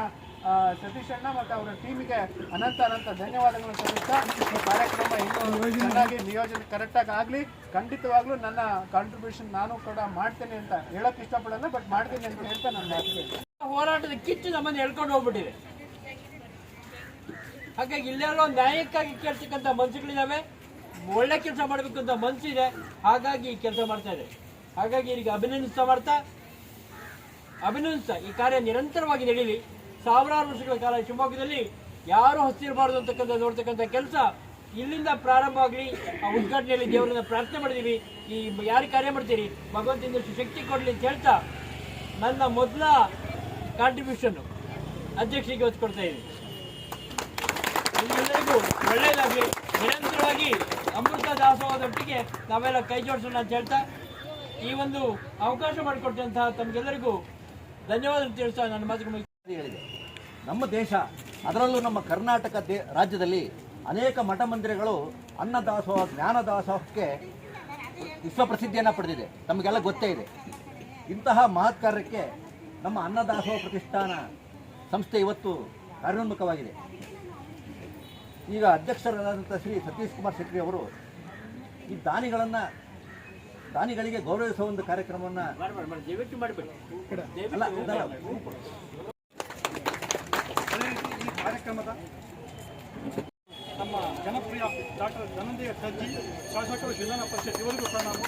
ಸತೀಶಣ್ಣ ಮತ್ತು ಅವರ ಟೀಮಿಗೆ ಅನಂತ ಅನಂತ ಧನ್ಯವಾದಗಳು ಸಲ್ಲಿಸ್ತಾ ಈ ಕಾರ್ಯಕ್ರಮ ಇನ್ನೂ ಚೆನ್ನಾಗಿ ನಿಯೋಜನೆ ಕರೆಕ್ಟಾಗಿ ಆಗಲಿ. ಖಂಡಿತವಾಗ್ಲೂ ನನ್ನ ಕಾಂಟ್ರಿಬ್ಯೂಷನ್ ನಾನು ಕೂಡ ಮಾಡ್ತೇನೆ ಅಂತ ಹೇಳಕ್ ಇಷ್ಟಪಡಲ್ಲ ಬಟ್ ಮಾಡ್ತೀನಿ ಅಂತ ಹೇಳ್ತಾ ಮಾತಿಗೆ. ಹೋರಾಟದ ಕಿಚ್ಚು ನಮ್ಮನ್ನು ಹೇಳ್ಕೊಂಡು ಹೋಗ್ಬಿಟ್ಟಿದೆ. ಹಾಗಾಗಿ ಇಲ್ಲೆಲ್ಲೋ ನ್ಯಾಯಕ್ಕಾಗಿ ಕೇಳ್ತಕ್ಕಂಥ ಮನ್ಸುಗಳಿದಾವೆ ಒಳ್ಳೆ ಕೆಲಸ ಮಾಡಬೇಕು ಅಂತ ಮನಸ್ಸಿದೆ ಹಾಗಾಗಿ ಕೆಲಸ ಮಾಡ್ತಾ ಇದೆ. ಹಾಗಾಗಿ ಈಗ ಅಭಿನಂದಿಸ್ತಾ ಮಾಡ್ತಾ, ಅಭಿನಂದಿಸ್ತಾ, ಈ ಕಾರ್ಯ ನಿರಂತರವಾಗಿ ನಡೀಲಿ. ಸಾವಿರಾರು ವರ್ಷಗಳ ಕಾಲ ಶಿವಮೊಗ್ಗದಲ್ಲಿ ಯಾರು ಹಸಿರಬಾರದು ಅಂತಕ್ಕಂಥ, ನೋಡ್ತಕ್ಕಂಥ ಕೆಲಸ ಇಲ್ಲಿಂದ ಪ್ರಾರಂಭ ಆಗಲಿ. ಆ ಉದ್ಘಾಟನೆಯಲ್ಲಿ ದೇವರನ್ನ ಪ್ರಾರ್ಥನೆ ಮಾಡಿದೀವಿ. ಈ ಯಾರು ಕಾರ್ಯ ಮಾಡ್ತೀರಿ? ಭಗವಂತಿಂದ ಶಕ್ತಿ ಕೊಡಲಿ ಅಂತ ಹೇಳ್ತಾ ನನ್ನ ಮೊದಲ ಕಾಂಟ್ರಿಬ್ಯೂಷನ್ ಅಧ್ಯಕ್ಷರಿಗೆ ಹೊತ್ತು ಕೊಡ್ತಾ ಇದ್ದೀನಿ. ಎಲ್ಲರಿಗೂ ಒಳ್ಳೆಯದಾಗಲಿ. ಅಮೃತ ದಾಸೋಹದೊಟ್ಟಿಗೆ ನಾವೆಲ್ಲ ಕೈ ಜೋಡಿಸೋಣ ಅಂತ ಹೇಳ್ತಾ ಈ ಒಂದು ಅವಕಾಶ ಮಾಡಿಕೊಟ್ಟಂತಹ ತಮಗೆಲ್ಲರಿಗೂ ಧನ್ಯವಾದ ತಿಳಿಸ್ತಾ ನನ್ನ ಮಾತುಗಳು. ಹೇಳಿದೆ ನಮ್ಮ ದೇಶ, ಅದರಲ್ಲೂ ನಮ್ಮ ಕರ್ನಾಟಕ ರಾಜ್ಯದಲ್ಲಿ ಅನೇಕ ಮಠ ಮಂದಿರಗಳು ಅನ್ನದಾಸೋಹ ಜ್ಞಾನದಾಸೋಹಕ್ಕೆ ವಿಶ್ವಪ್ರಸಿದ್ಧಿಯನ್ನು ಪಡೆದಿದೆ. ತಮಗೆಲ್ಲ ಗೊತ್ತೇ ಇದೆ. ಇಂತಹ ಮಹತ್ ಕಾರ್ಯಕ್ಕೆ ನಮ್ಮ ಅನ್ನದಾಸೋಹ ಪ್ರತಿಷ್ಠಾನ ಸಂಸ್ಥೆ ಇವತ್ತು ಕಾರ್ಯೋನ್ಮುಖವಾಗಿದೆ. ಈಗ ಅಧ್ಯಕ್ಷರಾದಂಥ ಶ್ರೀ ಸತೀಶ್ ಕುಮಾರ್ ಶೆಟ್ಟಿ ಅವರು ಈ ದಾನಿಗಳನ್ನು ದಾನಿಗಳಿಗೆ ಗೌರವಿಸುವ ಒಂದು ಕಾರ್ಯಕ್ರಮವನ್ನು ಮಾಡಿ ಮಾಡಿ ಮಾಡಿ ದಯವಿಟ್ಟು ಮಾಡಿಬಿಡಿ. ಅಲ್ಲ ಈ ಕಾರ್ಯಕ್ರಮದ ನಮ್ಮ ಜನಪ್ರಿಯ ಡಾಕ್ಟರ್ ಧನಂಜಯ ಸರ್ಜಿ ಶಾಸಕರು ಜಿಲ್ಲಾ ಪರಿಷತ್ ಇವರಿಗೂ ಸಹ ನಾವು